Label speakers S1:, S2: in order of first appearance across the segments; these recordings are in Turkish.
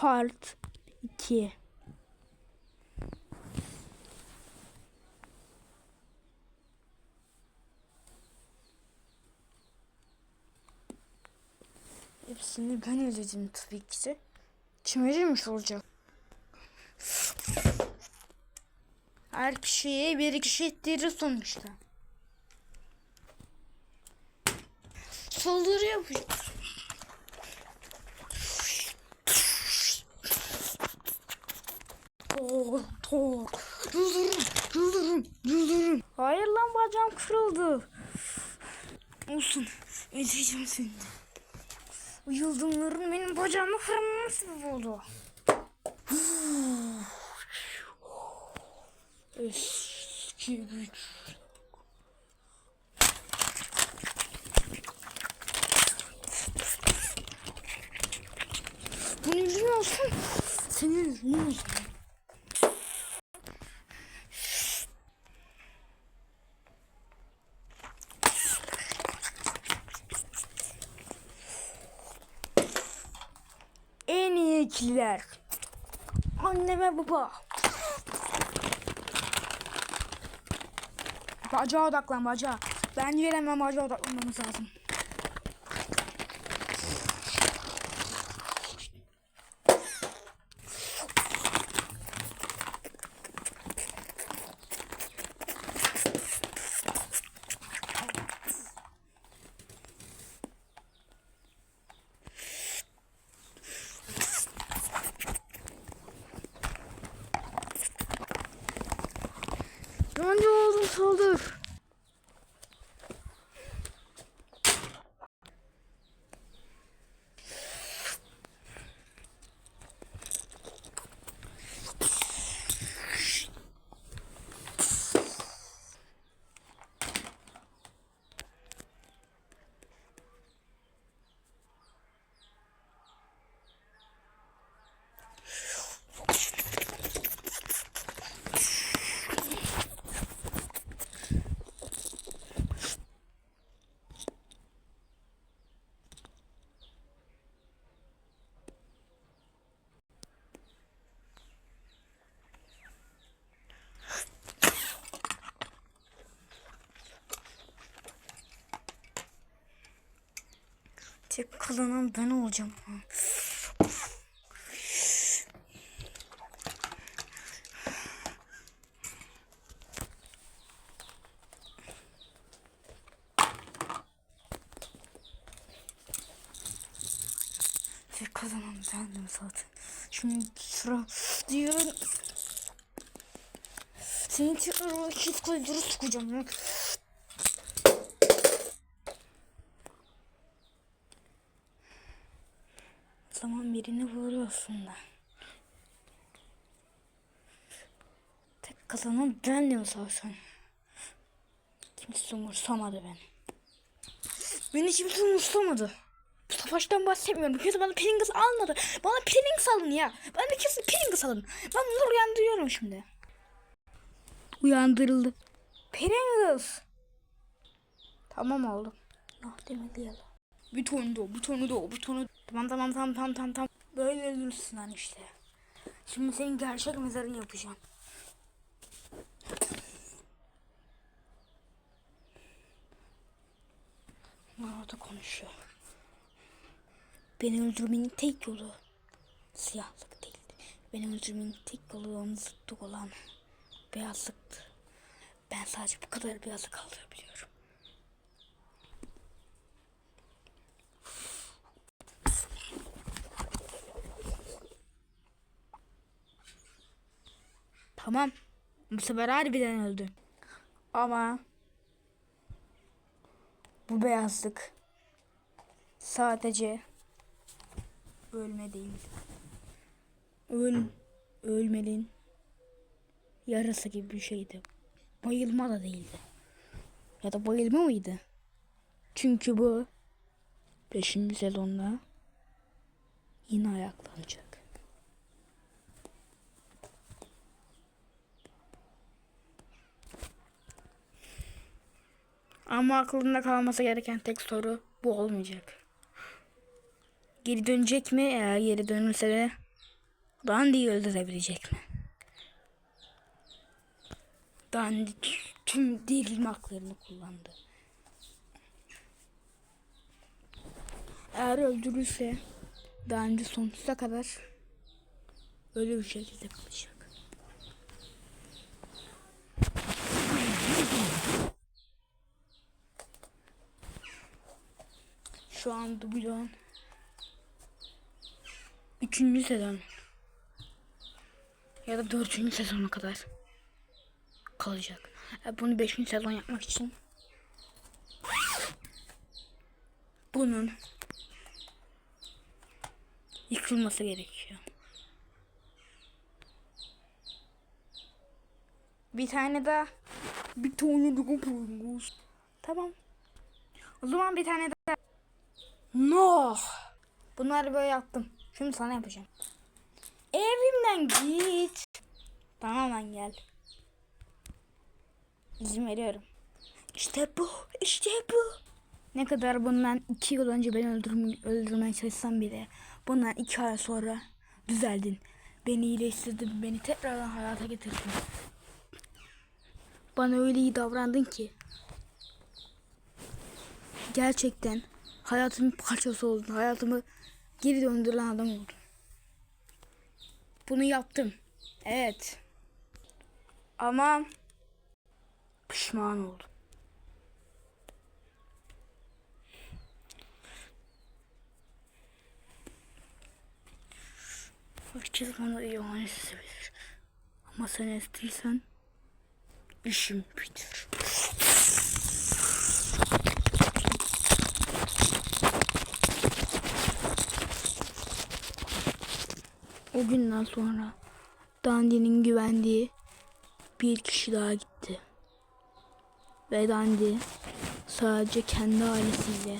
S1: Part 2 Hepsini ben ödedim tabii ki de. Kim ödemiş olacak? Her kişiye bir kişi ettirir sonuçta. Saldırı yapacağız. Tor, tor. Yıldırım, yıldırım, yıldırım. Hayır lan bacağım kırıldı. Olsun, ezeceğim seni. Bu yıldırımların benim bacağımı kırmama sebep oldu. Eski güç. Bunu yüzüne olsun. Senin yüzüne olsun. En iyi ikililer. Anne ve baba. Bacağa odaklan bacağa. Ben veremem bacağa odaklanmamız lazım. Önce oğlum saldır. Tek kazanan ben olacağım. Tek kazanan bendim zaten. Şimdi sıra diyorum. Seni tekrar çift koyduğunu sıkacağım. ya. Zaman birini vuruyorsun da. Tek kazanan bendim zaten. Kimse umursamadı beni. Beni kimse umursamadı. Bu savaştan bahsetmiyorum. Kimse bana Pringles almadı. Bana Pringles alın ya. Bana kesin Pringles alın. Ben bunları uyandırıyorum şimdi. Uyandırıldı. Pringles. Tamam oğlum. Ah demedi ya. Bir tane de o, bir tane de o, bir tane de- Tamam tamam tamam tamam tamam tamam. Böyle ölürsün lan işte. Şimdi senin gerçek mezarını yapacağım. Orada konuşuyor. Beni öldürmenin tek yolu siyahlık değil. Beni öldürmenin tek yolu onun zıttı olan beyazlıktı. Ben sadece bu kadar beyazı kaldırabiliyorum. Tamam. Bu sefer harbiden öldü. Ama bu beyazlık sadece ölme değil. Öl ölmenin yarısı gibi bir şeydi. Bayılma da değildi. Ya da bayılma mıydı? Çünkü bu 5. sezonda yine ayaklanacak. Ama aklında kalması gereken tek soru bu olmayacak. Geri dönecek mi? Eğer geri dönülse de Dandy'yi öldürebilecek mi? Dandy tüm dirilme haklarını kullandı. Eğer öldürürse Dandy sonsuza kadar ölü bir şekilde kalacak. Şu an dublon 3. sezon ya da 4. sezona kadar kalacak. E, Bunu 5. sezon yapmak için bunun yıkılması gerekiyor. Bir tane daha bir tane daha. Tamam. O zaman bir tane daha. No. Bunları böyle yaptım. Şimdi sana yapacağım. Evimden git. Tamam lan gel. İzin veriyorum. İşte bu. işte bu. Ne kadar bundan iki yıl önce beni öldürme, öldürmeye çalışsam bile bundan iki ay sonra düzeldin. Beni iyileştirdin. Beni tekrardan hayata getirdin. Bana öyle iyi davrandın ki. Gerçekten hayatımın parçası oldun. Hayatımı geri döndüren adam oldun. Bunu yaptım. Evet. Ama pişman oldum. Herkes bana ihanet. Ama sen estiysen işim bitir. O günden sonra Dandy'nin güvendiği bir kişi daha gitti. Ve Dandy sadece kendi ailesiyle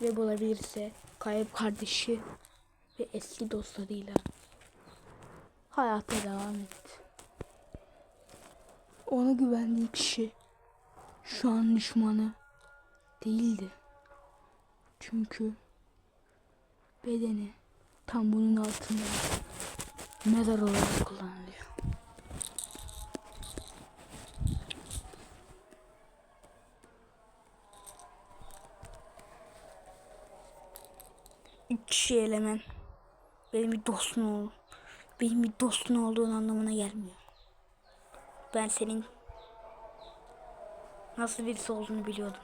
S1: ve bulabilirse kayıp kardeşi ve eski dostlarıyla hayata devam etti. Ona güvendiği kişi şu an düşmanı değildi. Çünkü bedeni tam bunun altında mezar olarak kullanılıyor. Üç elemen benim bir dostun ol, benim bir dostun olduğun anlamına gelmiyor. Ben senin nasıl birisi olduğunu biliyordum.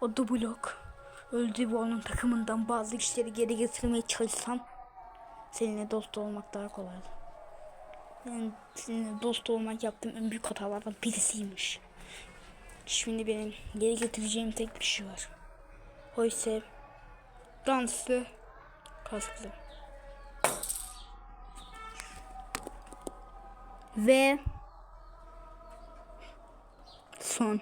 S1: O da blok öldüğü bu onun takımından bazı kişileri geri getirmeye çalışsam seninle dost olmak daha kolaydı. Yani seninle dost olmak yaptığım en büyük hatalardan birisiymiş. Şimdi benim geri getireceğim tek bir şey var. O ise danslı kasklı. Ve son.